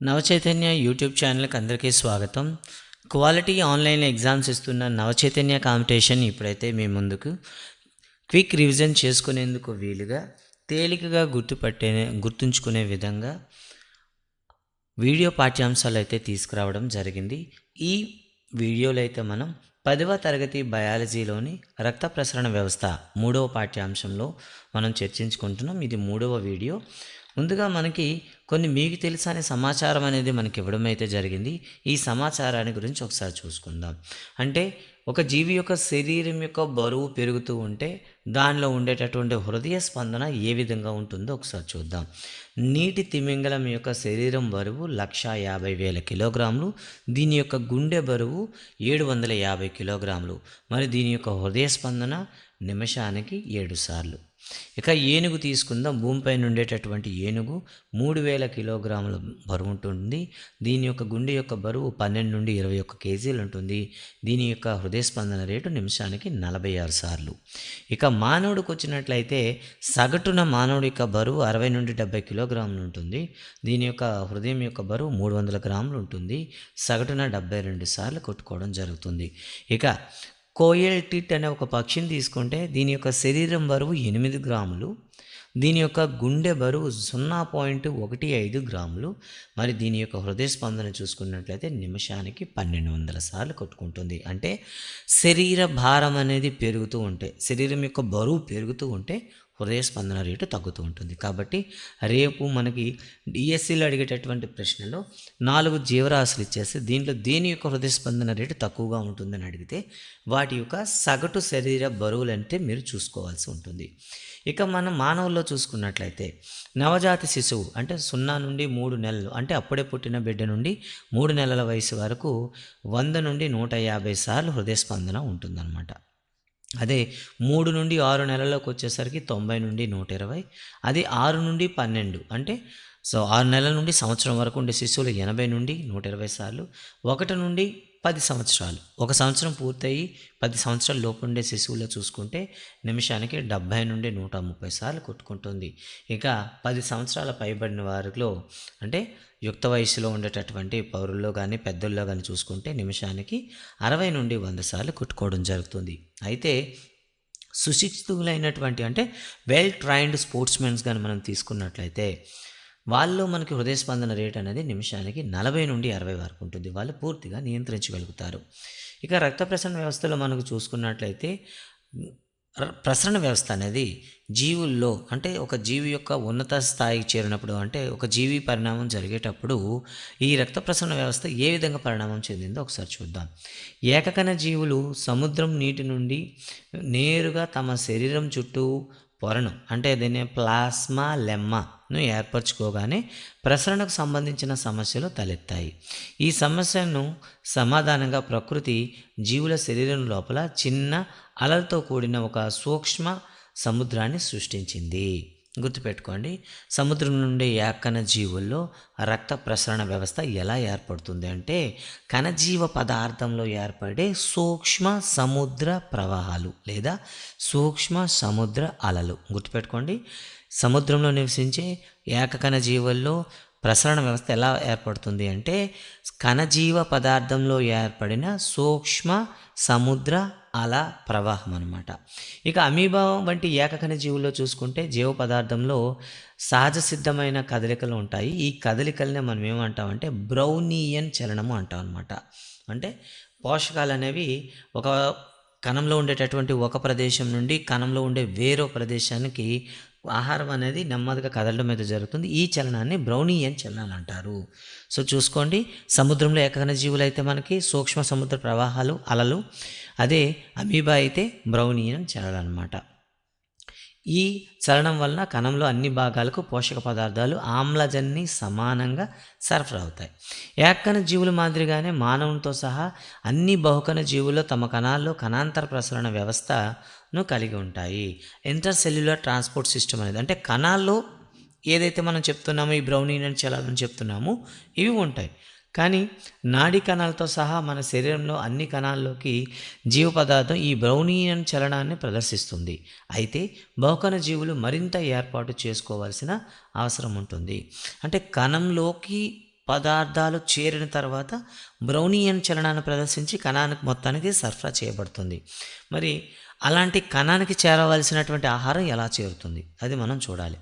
Navachaitanya YouTube ఛానల్కి అందరికీ స్వాగతం. క్వాలిటీ ఆన్లైన్ ఎగ్జామ్స్ ఇస్తున్న నవచైతన్య కాంపిటీషన్ ఇప్పుడైతే మీ ముందుకు. క్విక్ రివిజన్ చేసుకునేందుకు వీలుగా తేలికగా గుర్తుపట్టే గుర్తుంచుకునే విధంగా వీడియో పాఠ్యాంశాలు అయితే తీసుకురావడం జరిగింది. ఈ వీడియోలో అయితే మనం పదవ తరగతి బయాలజీలోని రక్త ప్రసరణ వ్యవస్థ మూడవ పాఠ్యాంశంలో మనం చర్చించుకుంటున్నాం. ఇది మూడవ వీడియో. ముందుగా మనకి కొన్ని మీకు తెలుసా అనే సమాచారం అనేది మనకి ఇవ్వడం అయితే జరిగింది. ఈ సమాచారాన్ని గురించి ఒకసారి చూసుకుందాం. అంటే ఒక జీవి యొక్క శరీరం యొక్క బరువు పెరుగుతూ ఉంటే దానిలో ఉండేటటువంటి హృదయ స్పందన ఏ విధంగా ఉంటుందో ఒకసారి చూద్దాం. నీటి తిమింగలం యొక్క శరీరం బరువు లక్ష యాభై వేల కిలోగ్రాములు. దీని యొక్క గుండె బరువు ఏడు వందల యాభై కిలోగ్రాములు. మరి దీని యొక్క హృదయ స్పందన నిమిషానికి ఏడు సార్లు. ఇక ఏనుగు తీసుకుందాం. భూమిపైన ఉండేటటువంటి ఏనుగు మూడు వేల కిలోగ్రాముల బరువు ఉంటుంది. దీని యొక్క గుండె యొక్క బరువు పన్నెండు నుండి ఇరవై ఒక్క కేజీలు ఉంటుంది. దీని యొక్క హృదయ స్పందన రేటు నిమిషానికి నలభై ఆరు సార్లు. ఇక మానవుడికి వచ్చినట్లయితే సగటున మానవుడి యొక్క బరువు అరవై నుండి డెబ్బై కిలోగ్రాములు ఉంటుంది. దీని యొక్క హృదయం యొక్క బరువు మూడు వందల గ్రాములు ఉంటుంది. సగటున డెబ్బై రెండు సార్లు కొట్టుకోవడం జరుగుతుంది. ఇక కోయల్ టిట్ అనే ఒక పక్షిని తీసుకుంటే దీని యొక్క శరీరం బరువు ఎనిమిది గ్రాములు దీని యొక్క గుండె బరువు సున్నా పాయింట్ ఒకటి ఐదు గ్రాములు మరి దీని యొక్క హృదయ స్పందన చూసుకున్నట్లయితే నిమిషానికి పన్నెండు వందల సార్లు కొట్టుకుంటుంది. అంటే శరీర భారం అనేది పెరుగుతూ ఉంటే శరీరం యొక్క బరువు పెరుగుతూ ఉంటే హృదయ స్పందన రేటు తగ్గుతూ ఉంటుంది. కాబట్టి రేపు మనకి డిఎస్సిలో అడిగేటటువంటి ప్రశ్నలో నాలుగు జీవరాశులు ఇచ్చేస్తే దీంట్లో దేని యొక్క హృదయ స్పందన రేటు తక్కువగా ఉంటుందని అడిగితే వాటి యొక్క సగటు శరీర బరువులు అంటే మీరు చూసుకోవాల్సి ఉంటుంది. ఇక మనం మానవుల్లో చూసుకున్నట్లయితే నవజాత శిశువు అంటే సున్నా నుండి మూడు నెలలు అంటే అప్పుడే పుట్టిన బిడ్డ నుండి మూడు నెలల వయసు వరకు వంద నుండి నూట యాభై సార్లు హృదయ స్పందన ఉంటుందన్నమాట. అదే మూడు నుండి ఆరు నెలలకు వచ్చేసరికి తొంభై నుండి నూట ఇరవై అది ఆరు నుండి పన్నెండు. అంటే సో ఆరు నెలల నుండి సంవత్సరం వరకు ఉండే శిశువులు ఎనభై నుండి నూట ఇరవై సార్లు ఒకటి నుండి పది సంవత్సరాలు. ఒక సంవత్సరం పూర్తయి పది సంవత్సరాల లోపుండే శిశువులో చూసుకుంటే నిమిషానికి డెబ్భై నుండి నూట ముప్పై సార్లు కొట్టుకుంటుంది. ఇక పది సంవత్సరాల పైబడిన వారిలో అంటే యుక్త వయసులో ఉండేటటువంటి పౌరుల్లో కానీ పెద్దల్లో కానీ చూసుకుంటే నిమిషానికి అరవై నుండి వంద సార్లు కొట్టుకోవడం జరుగుతుంది. అయితే సుశిక్షితులైనటువంటి అంటే వెల్ ట్రైన్డ్ స్పోర్ట్స్మెన్స్ కానీ మనం తీసుకున్నట్లయితే వాళ్ళు మనకి హృదయ స్పందన రేట్ అనేది నిమిషానికి నలభై నుండి అరవై వరకు ఉంటుంది. వాళ్ళు పూర్తిగా నియంత్రించగలుగుతారు. ఇక రక్త ప్రసరణ వ్యవస్థలో మనకు చూసుకున్నట్లయితే ర- ప్రసరణ వ్యవస్థ అనేది జీవుల్లో అంటే ఒక జీవి యొక్క ఉన్నత స్థాయికి చేరినప్పుడు అంటే ఒక జీవి పరిణామం జరిగేటప్పుడు ఈ రక్త ప్రసరణ వ్యవస్థ ఏ విధంగా పరిణామం చెందిందో ఒకసారి చూద్దాం. ఏకకణ జీవులు సముద్రం నీటి నుండి నేరుగా తమ శరీరం చుట్టూ పొరను అంటే దీన్ని ప్లాస్మా లెమ్మను ఏర్పరచుకోగానే ప్రసరణకు సంబంధించిన సమస్యలు తలెత్తాయి. ఈ సమస్యను సమాధానంగా ప్రకృతి జీవుల శరీరం లోపల చిన్న అలలతో కూడిన ఒక సూక్ష్మ సముద్రాన్ని సృష్టించింది. గుర్తుపెట్టుకోండి. సముద్రం నుండి ఏకన జీవుల్లో రక్త ప్రసరణ వ్యవస్థ ఎలా ఏర్పడుతుంది అంటే కణజీవ పదార్థంలో ఏర్పడే సూక్ష్మ సముద్ర ప్రవాహాలు లేదా సూక్ష్మ సముద్ర అలలు. గుర్తుపెట్టుకోండి. సముద్రంలో నివసించే ఏకకణ జీవుల్లో ప్రసరణ వ్యవస్థ ఎలా ఏర్పడుతుంది అంటే కణజీవ పదార్థంలో ఏర్పడిన సూక్ష్మ సముద్ర అలా ప్రవాహం అనమాట ఇక అమీబా వంటి ఏకకణ జీవుల్లో చూసుకుంటే జీవ పదార్థంలో సహజ సిద్ధమైన కదలికలు ఉంటాయి. ఈ కదలికలనే మనం ఏమంటామంటే బ్రౌనియన్ చలనము అంటాం అనమాట అంటే పోషకాలు అనేవి ఒక కణంలో ఉండేటటువంటి ఒక ప్రదేశం నుండి కణంలో ఉండే వేరో ప్రదేశానికి ఆహారం అనేది నెమ్మదిగా కదలడం మీద జరుగుతుంది. ఈ చలనాన్ని బ్రౌనియన్ చలనాలు అంటారు. సో చూసుకోండి. సముద్రంలో ఏకగన జీవులు అయితే మనకి సూక్ష్మ సముద్ర ప్రవాహాలు అలలు. అదే అమీబా అయితే బ్రౌనియన్ చలనాలు అనమాట ఈ చలనం వలన కణంలో అన్ని భాగాలకు పోషక పదార్థాలు ఆమ్లజన్ని సమానంగా సరఫరా అవుతాయి. ఏకకణ జీవుల మాదిరిగానే మానవునితో సహా అన్ని బహుకణ జీవుల్లో తమ కణాల్లో కణాంతర ప్రసరణ వ్యవస్థను కలిగి ఉంటాయి. ఇంటర్ సెల్యులర్ ట్రాన్స్పోర్ట్ సిస్టమ్ అనేది అంటే కణాల్లో ఏదైతే మనం చెప్తున్నామో ఈ బ్రౌనీని చలాలని చెప్తున్నామో ఇవి ఉంటాయి. కానీ నాడీ కణాలతో సహా మన శరీరంలో అన్ని కణాల్లోకి జీవ పదార్థం ఈ బ్రౌనియన్ చలనాన్ని ప్రదర్శిస్తుంది. అయితే బహుకణ జీవులు మరింత ఏర్పాటు చేసుకోవాల్సిన అవసరం ఉంటుంది. అంటే కణంలోకి పదార్థాలు చేరిన తర్వాత బ్రౌనియన్ చలనాన్ని ప్రదర్శించి కణానికి మొత్తానికి సరఫరా చేయబడుతుంది. మరి అలాంటి కణానికి చేరవలసినటువంటి ఆహారం ఎలా చేరుతుంది? అది మనం చూడాలి.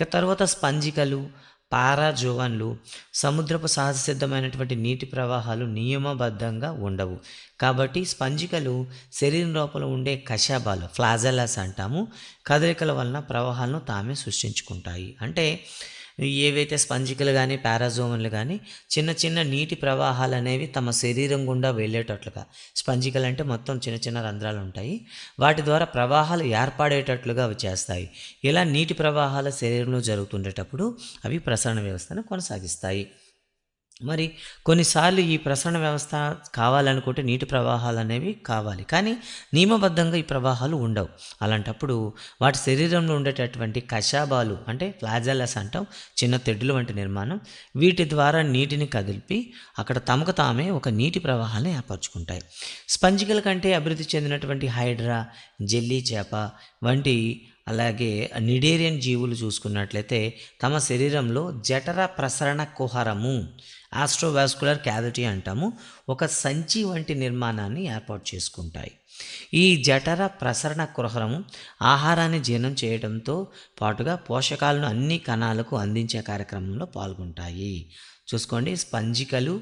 ఇక తర్వాత స్పంజికలు పారాజోవన్లు సముద్రపు సహజ సిద్ధమైనటువంటి నీటి ప్రవాహాలు నియమబద్ధంగా ఉండవు. కాబట్టి స్పంజికలు శరీరం లోపల ఉండే కశాబాలు ఫ్లాజెలాస్ అంటాము. కదలికల వలన ప్రవాహాలను తామే సృష్టించుకుంటాయి. అంటే ఏవైతే స్పంజికలు కానీ పారాజోమన్లు కానీ చిన్న చిన్న నీటి ప్రవాహాలు అనేవి తమ శరీరం గుండా వెళ్ళేటట్లుగా. స్పంజికలు అంటే మొత్తం చిన్న చిన్న రంధ్రాలు ఉంటాయి. వాటి ద్వారా ప్రవాహాలు ఏర్పడేటట్లుగా అవి చేస్తాయి. ఇలా నీటి ప్రవాహాల శరీరంలో జరుగుతుండేటప్పుడు అవి ప్రసరణ వ్యవస్థను కొనసాగిస్తాయి. మరి కొన్నిసార్లు ఈ ప్రసరణ వ్యవస్థ కావాలనుకుంటే నీటి ప్రవాహాలు అనేవి కావాలి. కానీ నియమబద్ధంగా ఈ ప్రవాహాలు ఉండవు. అలాంటప్పుడు వాటి శరీరంలో ఉండేటటువంటి కషాబాలు అంటే ఫ్లాజెల్లస్ అంటాం చిన్న తెడ్డులు వంటి నిర్మాణం వీటి ద్వారా నీటిని కదిలిపి అక్కడ తమకు తామే ఒక నీటి ప్రవాహాన్ని ఏర్పరచుకుంటాయి. స్పంజికల కంటే అభివృద్ధి చెందినటువంటి హైడ్రా జెల్లీ చేప వంటి అలాగే నిడేరియన్ జీవులు చూసుకున్నట్లయితే తమ శరీరంలో జఠర ప్రసరణ కుహరము ఆస్ట్రోవాస్కులర్ క్యావిటీ అంటాము ఒక సంచి వంటి నిర్మాణాన్ని ఏర్పాటు చేసుకుంటాయి. ఈ జఠర ప్రసరణ కుహరము ఆహారాన్ని జీర్ణం చేయడంతో పాటుగా పోషకాలను అన్ని కణాలకు అందించే కార్యక్రమంలో పాల్గొంటాయి. చూసుకోండి స్పంజికలు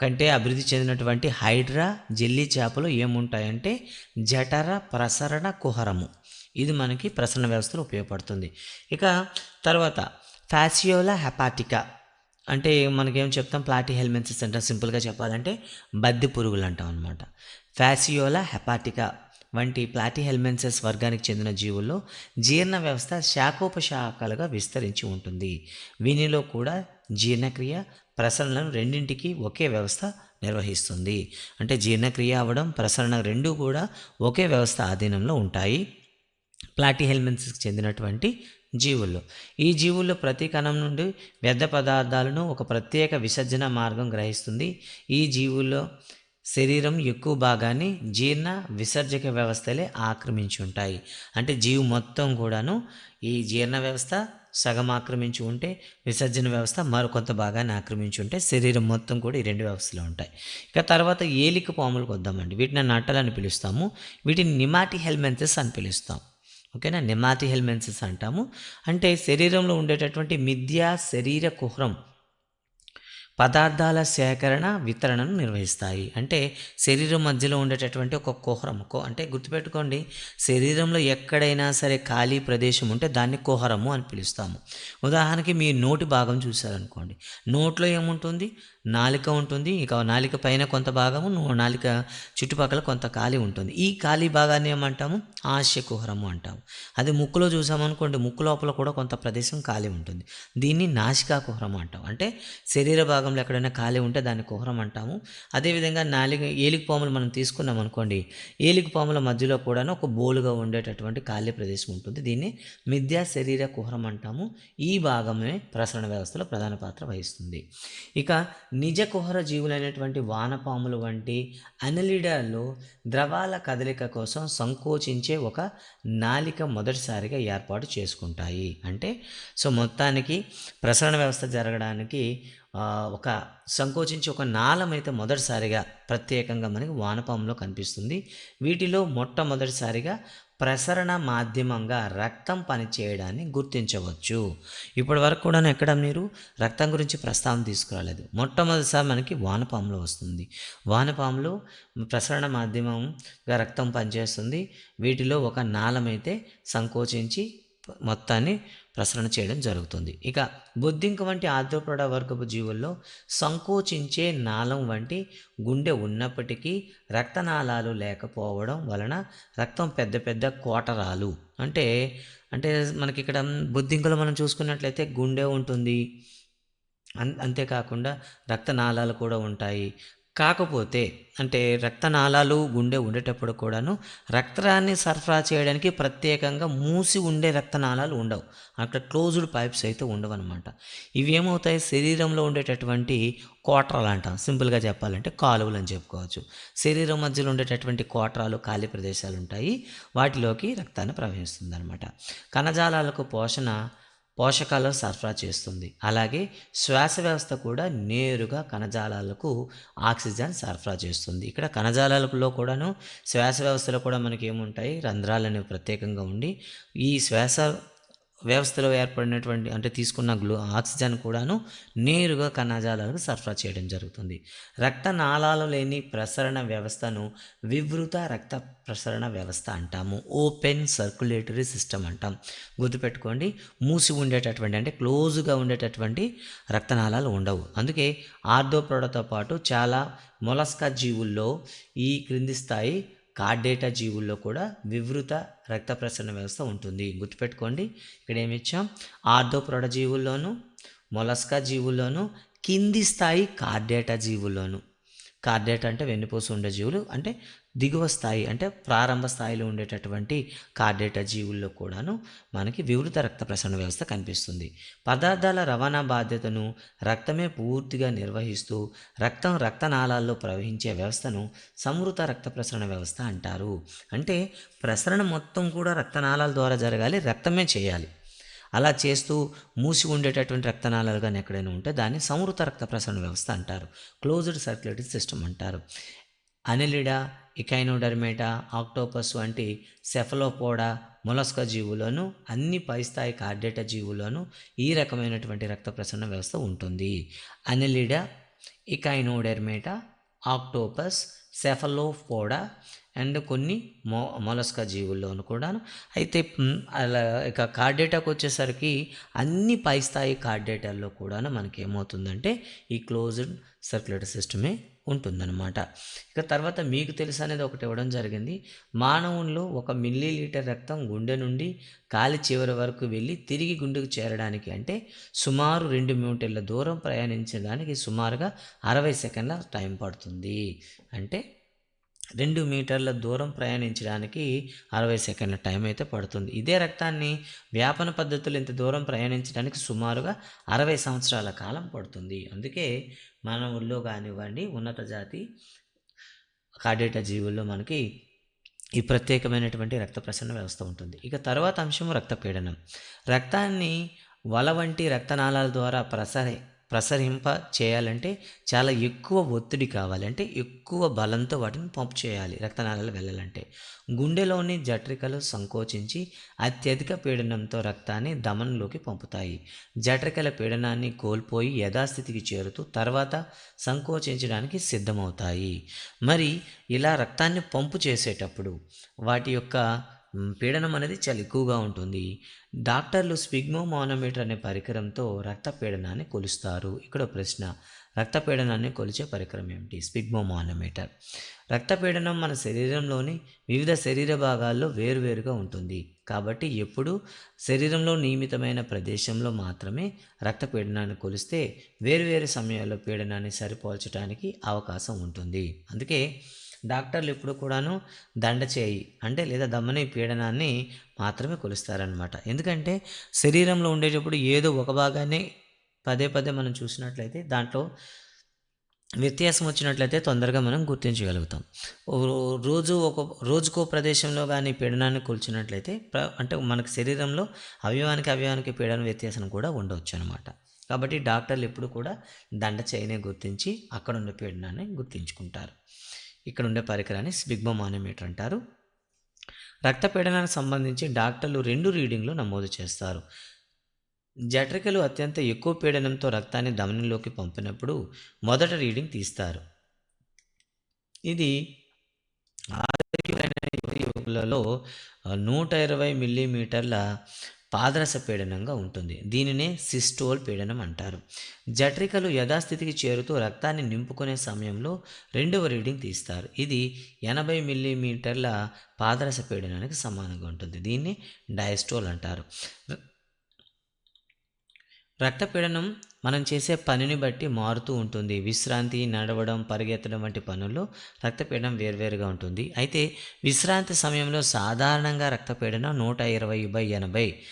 కంటే అభివృద్ధి చెందినటువంటి హైడ్రా జెల్లీ చేపలు ఏముంటాయంటే జఠర ప్రసరణ కుహరము. ఇది మనకి ప్రసరణ వ్యవస్థలో ఉపయోగపడుతుంది. ఇక తర్వాత ఫ్యాసియోలా హెపాటికా అంటే మనకేం చెప్తాం? ప్లాటీ హెల్మెన్సిస్ అంటాం సింపుల్గా చెప్పాలంటే బద్ది పురుగులు అంటాం అనమాట ఫ్యాసియోలా హెపాటికా వంటి ప్లాటీ హెల్మెన్సెస్ వర్గానికి చెందిన జీవుల్లో జీర్ణ వ్యవస్థ శాఖోపశాఖలుగా విస్తరించి ఉంటుంది. వీనిలో కూడా జీర్ణక్రియ ప్రసరణను రెండింటికి ఒకే వ్యవస్థ నిర్వహిస్తుంది. అంటే జీర్ణక్రియ అవ్వడం ప్రసరణ రెండు కూడా ఒకే వ్యవస్థ ఆధీనంలో ఉంటాయి. ప్లాటీ హెల్మెన్సెస్కి చెందినటువంటి జీవుల్లో ఈ జీవుల్లో ప్రతి కణం నుండి వ్యర్థ పదార్థాలను ఒక ప్రత్యేక విసర్జన మార్గం గ్రహిస్తుంది. ఈ జీవుల్లో శరీరం ఎక్కువ భాగాన్ని జీర్ణ విసర్జక వ్యవస్థలే ఆక్రమించి ఉంటాయి. అంటే జీవు మొత్తం కూడాను ఈ జీర్ణ వ్యవస్థ సగం ఆక్రమించి ఉంటే విసర్జన వ్యవస్థ మరికొంత భాగాన్ని ఆక్రమించి ఉంటే శరీరం మొత్తం కూడా ఈ రెండు వ్యవస్థలు ఉంటాయి. ఇక తర్వాత ఏలిక పాములకు వద్దామండి. వీటిని నట్టలని పిలుస్తాము. వీటిని నిమాటి హెల్మెన్సెస్ అని పిలుస్తాం. ఓకేనా? నెమాతి హెల్మెన్సిస్ అంటాము. అంటే శరీరంలో ఉండేటటువంటి మిథ్యా శరీర కుహరం పదార్థాల సేకరణ వితరణను నిర్వహిస్తాయి. అంటే శరీరం మధ్యలో ఉండేటటువంటి ఒక కుహరం కో అంటే గుర్తుపెట్టుకోండి శరీరంలో ఎక్కడైనా సరే ఖాళీ ప్రదేశం ఉంటే దాన్ని కుహరము అని పిలుస్తాము. ఉదాహరణకి మీ నోటి భాగం చూశారనుకోండి. నోట్లో ఏముంటుంది? నాలిక ఉంటుంది. ఇక నాలిక పైన కొంత భాగము నాలిక చుట్టుపక్కల కొంత ఖాళీ ఉంటుంది. ఈ ఖాళీ భాగాన్ని ఏమంటాము? ఆశయ కుహరము అంటాము. అది ముక్కులో చూసామనుకోండి ముక్కు లోపల కూడా కొంత ప్రదేశం ఖాళీ ఉంటుంది. దీన్ని నాసికా కుహరం అంటాం అంటే శరీర భాగం భాగంలో ఎక్కడైనా ఖాళీ ఉంటే దాన్ని కుహరం అంటాము. అదేవిధంగా నాలిక ఏలిక పాములు మనం తీసుకున్నాం అనుకోండి ఏలిక పాముల మధ్యలో కూడా ఒక బోలుగా ఉండేటటువంటి ఖాళీ ప్రదేశం ఉంటుంది. దీన్ని మిథ్యా శరీర కుహరం అంటాము. ఈ భాగమే ప్రసరణ వ్యవస్థలో ప్రధాన పాత్ర వహిస్తుంది. ఇక నిజ కుహర జీవులైనటువంటి వానపాములు వంటి అనలిడాల్లో ద్రవాల కదలిక కోసం సంకోచించే ఒక నాలిక మొదటిసారిగా ఏర్పాటు చేసుకుంటాయి. అంటే సో మొత్తానికి ప్రసరణ వ్యవస్థ జరగడానికి ఒక సంకోచించి ఒక నాళం అయితే మొదటిసారిగా ప్రత్యేకంగా మనకి వానపాములో కనిపిస్తుంది. వీటిలో మొట్టమొదటిసారిగా ప్రసరణ మాధ్యమంగా రక్తం పనిచేయడాన్ని గుర్తించవచ్చు. ఇప్పటి వరకు కూడా ఎక్కడ మీరు రక్తం గురించి ప్రస్తావన తీసుకురాలేదు. మొట్టమొదటిసారి మనకి వానపాములో వస్తుంది. వానపాములో ప్రసరణ మాధ్యమంగా రక్తం పనిచేస్తుంది. వీటిలో ఒక నాళం అయితే సంకోచించి మొత్తాన్ని ప్రసరణ చేయడం జరుగుతుంది. ఇక బొద్దింక వంటి ఆర్థోప్రడ వర్గపు జీవుల్లో సంకోచించే నాళం వంటి గుండె ఉన్నప్పటికీ రక్తనాళాలు లేకపోవడం వలన రక్తం పెద్ద పెద్ద కోటరాలు. అంటే అంటే మనకి ఇక్కడ బొద్దింకలో మనం చూసుకున్నట్లయితే గుండె ఉంటుంది. అంతేకాకుండా రక్తనాళాలు కూడా ఉంటాయి. కాకపోతే అంటే రక్తనాళాలు గుండె ఉండేటప్పుడు కూడాను రక్తాన్ని సరఫరా చేయడానికి ప్రత్యేకంగా మూసి ఉండే రక్తనాళాలు ఉండవు. అక్కడ క్లోజ్డ్ పైప్స్ అయితే ఉండవు అనమాట ఇవి ఏమవుతాయి? శరీరంలో ఉండేటటువంటి కోటరాలు అంటాం సింపుల్గా చెప్పాలంటే కాలువలు అని చెప్పుకోవచ్చు. శరీరం మధ్యలో ఉండేటటువంటి కోటరాలు ఖాళీ ప్రదేశాలు ఉంటాయి వాటిలోకి రక్తాన్ని ప్రవహిస్తుంది అనమాట కణజాలాలకు పోషణ పోషకాలను సరఫరా చేస్తుంది. అలాగే శ్వాస వ్యవస్థ కూడా నేరుగా కణజాలాలకు ఆక్సిజన్ సరఫరా చేస్తుంది. ఇక్కడ కణజాలాలలో కూడాను శ్వాస వ్యవస్థలో కూడా మనకి ఏముంటాయి రంధ్రాలు అనేవి ప్రత్యేకంగా ఉండి ఈ శ్వాస వ్యవస్థలో ఏర్పడినటువంటి అంటే తీసుకున్న గ్లూ ఆక్సిజన్ కూడాను నేరుగా కణజాలాలకు సరఫరా చేయడం జరుగుతుంది. రక్తనాళాలు లేని ప్రసరణ వ్యవస్థను వివృత రక్త ప్రసరణ వ్యవస్థ అంటాము. ఓపెన్ సర్క్యులేటరీ సిస్టమ్ అంటాం. గుర్తుపెట్టుకోండి మూసి ఉండేటటువంటి అంటే క్లోజ్గా ఉండేటటువంటి రక్తనాళాలు ఉండవు. అందుకే ఆర్థోప్రోడతో పాటు చాలా మొలస్కా జీవుల్లో ఈ క్రింది స్థాయి కార్డేటా జీవుల్లో కూడా వివృత రక్త ప్రసరణ వ్యవస్థ ఉంటుంది. గుర్తుపెట్టుకోండి. ఇక్కడ ఏమి ఇచ్చాం? ఆర్థోప్రోడ జీవుల్లోను మొలస్కా జీవుల్లోను కింది స్థాయి కార్డేటా జీవుల్లోను. కార్డేట్ అంటే వెన్నుపూస ఉండే జీవులు అంటే దిగువ స్థాయి అంటే ప్రారంభ స్థాయిలో ఉండేటటువంటి కార్డేట జీవుల్లో కూడాను మనకి వివృత రక్త ప్రసరణ వ్యవస్థ కనిపిస్తుంది. పదార్థాల రవాణా బాధ్యతను రక్తమే పూర్తిగా నిర్వహిస్తూ రక్తం రక్తనాళాల్లో ప్రవహించే వ్యవస్థను సమృత రక్త ప్రసరణ వ్యవస్థ అంటారు. అంటే ప్రసరణ మొత్తం కూడా రక్తనాళాల ద్వారా జరగాలి రక్తమే చేయాలి. అలా చేస్తూ మూసి ఉండేటటువంటి రక్తనాళాలు కానీ ఎక్కడైనా ఉంటే దాన్ని సంవృత రక్త ప్రసరణ వ్యవస్థ అంటారు. క్లోజ్డ్ సర్క్యులేటరీ సిస్టమ్ అంటారు. అనిలిడా ఇకైనోడర్మేటా ఆక్టోపస్ వంటి సెఫలోపోడా మొలస్క జీవులను అన్ని పైస్థాయి కార్డేటా జీవులను ఈ రకమైనటువంటి రక్త ప్రసరణ వ్యవస్థ ఉంటుంది. Annelida Echinodermata octopus Cephalopoda and కొన్ని మో మొలస్క జీవుల్లోను కూడాను. అయితే అలా ఇక కార్డేటాకు వచ్చేసరికి అన్ని పై స్థాయి కార్డేటాల్లో కూడాను మనకి ఏమవుతుందంటే ఈ క్లోజ్డ్ సర్క్యులేటర్ సిస్టమే ఉంటుందన్నమాట. ఇక తర్వాత మీకు తెలుసు అనేది ఒకటి ఇవ్వడం జరిగింది. మానవుల్లో ఒక మిల్లీ లీటర్ రక్తం గుండె నుండి కాలి చివరి వరకు వెళ్ళి తిరిగి గుండెకు చేరడానికి అంటే సుమారు రెండు మీటర్ల దూరం ప్రయాణించడానికి సుమారుగా అరవై సెకండ్ల టైం పడుతుంది. అంటే రెండు మీటర్ల దూరం ప్రయాణించడానికి అరవై సెకండ్ల టైం అయితే పడుతుంది. ఇదే రక్తాన్ని వ్యాపన పద్ధతులు ఇంత దూరం ప్రయాణించడానికి సుమారుగా అరవై సంవత్సరాల కాలం పడుతుంది. అందుకే మానవుల్లో కానివ్వండి ఉన్నత జాతి కాడేట జీవుల్లో మనకి ఈ ప్రత్యేకమైనటువంటి రక్త ప్రసరణ వ్యవస్థ ఉంటుంది. ఇక తర్వాత అంశం రక్తపీడనం. రక్తాన్ని వల వంటి రక్తనాళాల ద్వారా ప్రసరే ప్రసరింప చేయాలంటే చాలా ఎక్కువ ఒత్తిడి కావాలంటే ఎక్కువ బలంతో వాటిని పంపు చేయాలి రక్తనాళాలు వెళ్ళాలంటే. గుండెలోని జఠరికలు సంకోచించి అత్యధిక పీడనంతో రక్తాన్ని దమనంలోకి పంపుతాయి. జఠరికల పీడనాన్ని కోల్పోయి యథాస్థితికి చేరుతూ తర్వాత సంకోచించడానికి సిద్ధమవుతాయి. మరి ఇలా రక్తాన్ని పంపు చేసేటప్పుడు వాటి యొక్క పీడనం అనేది చాలా ఎక్కువగా ఉంటుంది. డాక్టర్లు స్పిగ్మోమానోమీటర్ అనే పరికరంతో రక్త పీడనాన్ని కొలుస్తారు. ఇక్కడ ప్రశ్న. రక్త పీడనాన్ని కొలిచే పరికరం ఏమిటి? స్పిగ్మోమానోమీటర్. రక్త రక్తపీడనం మన శరీరంలోని వివిధ శరీర భాగాల్లో వేరువేరుగా ఉంటుంది. కాబట్టి ఎప్పుడు శరీరంలో నియమితమైన ప్రదేశంలో మాత్రమే రక్తపీడనాన్ని కొలిస్తే వేరువేరు సమయాల్లో పీడనాన్ని సరిపోల్చడానికి అవకాశం ఉంటుంది. అందుకే డాక్టర్లు ఎప్పుడు కూడాను దండ చేయి అంటే లేదా దమ్మని పీడనాన్ని మాత్రమే కొలుస్తారనమాట ఎందుకంటే శరీరంలో ఉండేటప్పుడు ఏదో ఒక భాగాన్ని పదే పదే మనం చూసినట్లయితే దాంట్లో వ్యత్యాసం వచ్చినట్లయితే తొందరగా మనం గుర్తించగలుగుతాం. రోజు ఒక రోజుకో ప్రదేశంలో కానీ పీడనాన్ని కొలిచినట్లయితే ప్ర అంటే మనకు శరీరంలో అవయవానికి అవయవానికి పీడన వ్యత్యాసం కూడా ఉండవచ్చు అనమాట కాబట్టి డాక్టర్లు ఎప్పుడు కూడా దండ చేయనే గుర్తించి అక్కడ ఉన్న పీడనాన్ని గుర్తించుకుంటారు. ఇక్కడ ఉండే పరికరాన్ని స్పిగ్మోమానోమీటర్ అంటారు. రక్త పీడనానికి సంబంధించి డాక్టర్లు రెండు రీడింగ్లు నమోదు చేస్తారు. జట్రికలు అత్యంత ఎక్కువ పీడనంతో రక్తాన్ని ధమనిలోకి పంపినప్పుడు మొదట రీడింగ్ తీస్తారు. ఇది ఆరోగ్యమైన యువకులలో నూట ఇరవై మిల్లీమీటర్ల పాదరస పీడనంగా ఉంటుంది. దీనినే సిస్టోల్ పీడనం అంటారు. జఠరికలు యథాస్థితికి చేరుతూ రక్తాన్ని నింపుకునే సమయంలో రెండవ రీడింగ్ తీస్తారు. ఇది ఎనభై మిల్లీమీటర్ల పాదరస పీడనానికి సమానంగా ఉంటుంది. దీన్ని డయాస్టోల్ అంటారు. రక్తపీడనం మనం చేసే పనిని బట్టి మారుతూ ఉంటుంది. విశ్రాంతి నడవడం పరిగెత్తడం వంటి పనుల్లో రక్తపీడనం వేర్వేరుగా ఉంటుంది. అయితే విశ్రాంతి సమయంలో సాధారణంగా రక్తపీడనం నూట ఇరవై బై ఎనభై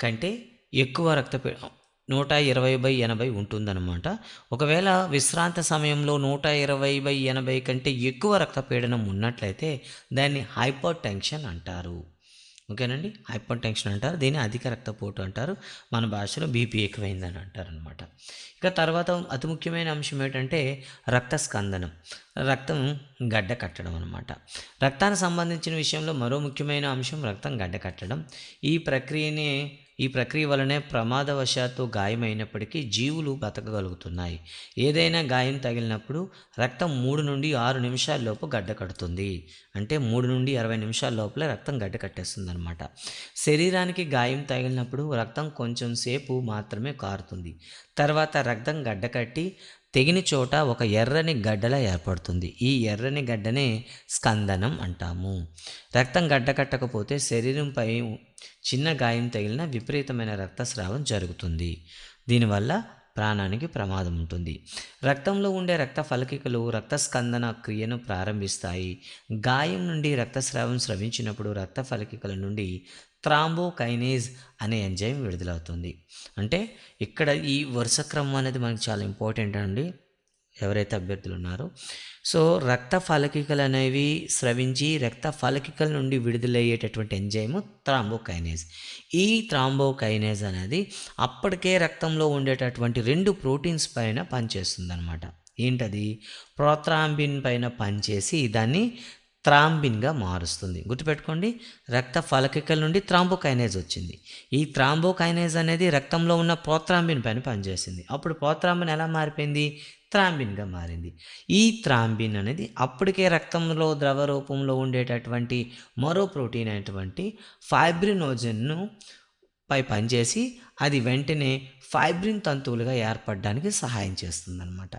కంటే ఎక్కువ రక్తపీ నూట ఇరవై బై ఎనభై ఉంటుందన్నమాట. ఒకవేళ విశ్రాంత సమయంలో నూట ఇరవై బై ఎనభై కంటే ఎక్కువ రక్తపీడనం ఉన్నట్లయితే దాన్ని హైపర్ టెన్షన్ అంటారు. ఓకేనండి? హైపర్ టెన్షన్ అంటారు. దీన్ని అధిక రక్తపోటు అంటారు. మన భాషలో బీపీ ఎక్కువైందని అంటారు అనమాట ఇక తర్వాత అతి ముఖ్యమైన అంశం ఏంటంటే రక్త స్కందనం రక్తం గడ్డ కట్టడం అనమాట రక్తానికి సంబంధించిన విషయంలో మరో ముఖ్యమైన అంశం రక్తం గడ్డ కట్టడం. ఈ ప్రక్రియనే ఈ ప్రక్రియ వలనే ప్రమాదవశాత్తు గాయమైనప్పటికీ జీవులు బతకగలుగుతున్నాయి. ఏదైనా గాయం తగిలినప్పుడు రక్తం మూడు నుండి ఆరు నిమిషాల లోపు గడ్డ కడుతుంది. అంటే మూడు నుండి అరవై నిమిషాల లోపల రక్తం గడ్డ కట్టేస్తుంది అనమాట శరీరానికి గాయం తగిలినప్పుడు రక్తం కొంచెం సేపు మాత్రమే కారుతుంది. తర్వాత రక్తం గడ్డ కట్టి తెగిన చోట ఒక ఎర్రని గడ్డలా ఏర్పడుతుంది. ఈ ఎర్రని గడ్డనే స్కందనం అంటాము. రక్తం గడ్డ కట్టకపోతే శరీరంపై చిన్న గాయం తగిలిన విపరీతమైన రక్తస్రావం జరుగుతుంది. దీనివల్ల ప్రాణానికి ప్రమాదం ఉంటుంది. రక్తంలో ఉండే రక్త ఫలకికలు రక్తస్కందన క్రియను ప్రారంభిస్తాయి. గాయం నుండి రక్తస్రావం స్రవించినప్పుడు రక్త ఫలకికల నుండి థ్రాంబోకైనేజ్ అనే ఎంజైమ్ విడుదలవుతుంది. అంటే ఇక్కడ ఈ వరుస క్రమం అనేది మనకి చాలా ఇంపార్టెంట్ అండి. ఎవరైతే అభ్యర్థులు ఉన్నారో సో రక్త ఫలకికలు అనేవి స్రవించి రక్త ఫలకికల నుండి విడుదలయ్యేటటువంటి ఎంజైమ్ థ్రాంబోకైనేజ్ ఈ థ్రాంబోకైనేజ్ అనేది అప్పటికే రక్తంలో ఉండేటటువంటి రెండు ప్రోటీన్స్ పైన పనిచేస్తుంది అనమాట ఏంటది? ప్రోత్రాంబిన్ పైన పనిచేసి దాన్ని థ్రాంబిన్గా మారుస్తుంది. గుర్తుపెట్టుకోండి రక్త ఫలకికల నుండి థ్రాంబోకైనేజ్ వచ్చింది. ఈ థ్రాంబోకైనేజ్ అనేది రక్తంలో ఉన్న పోత్రాంబిన్ పైన పనిచేసింది. అప్పుడు పోత్రాంబిన్ ఎలా మారిపోయింది? థ్రాంబిన్గా మారింది. ఈ థ్రాంబిన్ అనేది అప్పటికే రక్తంలో ద్రవ రూపంలో ఉండేటటువంటి మరో ప్రోటీన్ అయినటువంటి ఫైబ్రినోజన్ను పై పనిచేసి అది వెంటనే ఫైబ్రిన్ తంతువులుగా ఏర్పడడానికి సహాయం చేస్తుందన్నమాట.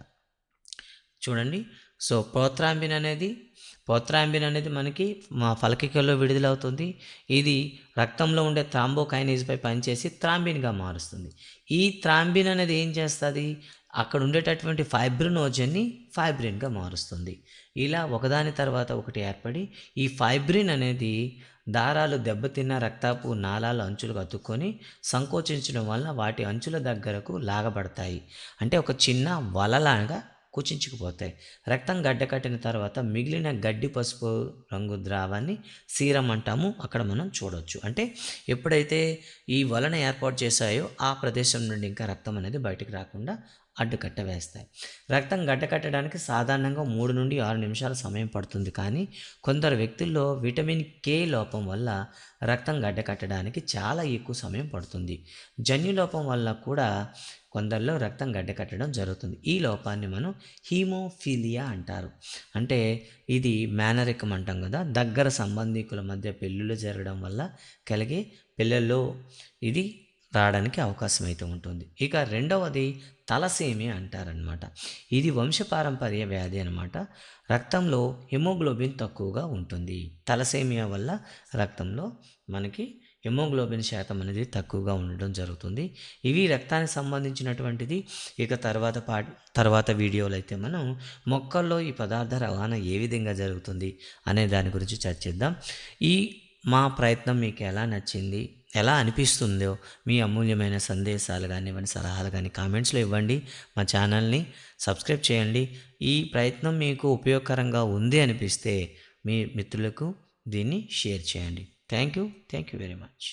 చూడండి. సో ప్రోత్రాంబిన్ అనేది పోత్రాంబిన్ అనేది మనకి మా ఫలకికల్లో విడుదలవుతుంది. ఇది రక్తంలో ఉండే థ్రాంబోకైనేజ్పై పనిచేసి థ్రాంబిన్గా మారుస్తుంది. ఈ థ్రాంబిన్ అనేది ఏం చేస్తుంది? అక్కడ ఉండేటటువంటి ఫైబ్రినోజన్ని ఫైబ్రిన్గా మారుస్తుంది. ఇలా ఒకదాని తర్వాత ఒకటి ఏర్పడి ఈ ఫైబ్రిన్ అనేది దారాలు దెబ్బతిన్న రక్తపు నాళాలు అంచులకు అతుక్కొని సంకోచించడం వలన వాటి అంచుల దగ్గరకు లాగబడతాయి. అంటే ఒక చిన్న వలలాగా కుచించుకుపోతాయి. రక్తం గడ్డ కట్టిన తర్వాత మిగిలిన గడ్డి పసుపు రంగు ద్రావాన్ని సీరం అంటాము. అక్కడ మనం చూడవచ్చు అంటే ఎప్పుడైతే ఈ వలన ఏర్పాటు చేశాయో ఆ ప్రదేశం నుండి ఇంకా రక్తం అనేది బయటకు రాకుండా అడ్డుకట్ట వేస్తాయి. రక్తం గడ్డకట్టడానికి సాధారణంగా మూడు నుండి ఆరు నిమిషాల సమయం పడుతుంది. కానీ కొందరు వ్యక్తుల్లో విటమిన్ కే లోపం వల్ల రక్తం గడ్డకట్టడానికి చాలా ఎక్కువ సమయం పడుతుంది. జన్యు లోపం వల్ల కూడా కొందరిలో రక్తం గడ్డకట్టడం జరుగుతుంది. ఈ లోపాన్ని మనం హీమోఫీలియా అంటారు. అంటే ఇది మేనరికం అంటాం కదా. దగ్గర సంబంధికుల మధ్య పెళ్ళిళ్ళు జరగడం వల్ల కలిగే పిల్లల్లో ఇది రావడానికి అవకాశం అయితే ఉంటుంది. ఇక రెండవది తలసేమి అంటారనమాట ఇది వంశపారంపర్య వ్యాధి అనమాట రక్తంలో హిమోగ్లోబిన్ తక్కువగా ఉంటుంది. తలసేమియా వల్ల రక్తంలో మనకి హిమోగ్లోబిన్ శాతం అనేది తక్కువగా ఉండడం జరుగుతుంది. ఇవి రక్తానికి సంబంధించినటువంటిది. ఇక తర్వాత పా తర్వాత వీడియోలో అయితే మనం మొక్కల్లో ఈ పదార్థ రవాణా ఏ విధంగా జరుగుతుంది అనే దాని గురించి చర్చిద్దాం. ఈ మా ప్రయత్నం మీకు ఎలా నచ్చింది? ఎలా అనిపిస్తుందో మీ అమూల్యమైన సందేశాలు కానివ్వండి సలహాలు కానీ కామెంట్స్లో ఇవ్వండి. మా ఛానల్ని సబ్స్క్రైబ్ చేయండి. ఈ ప్రయత్నం మీకు ఉపయోగకరంగా ఉంది అనిపిస్తే మీ మిత్రులకు దీన్ని షేర్ చేయండి. Thank you. Thank you very much.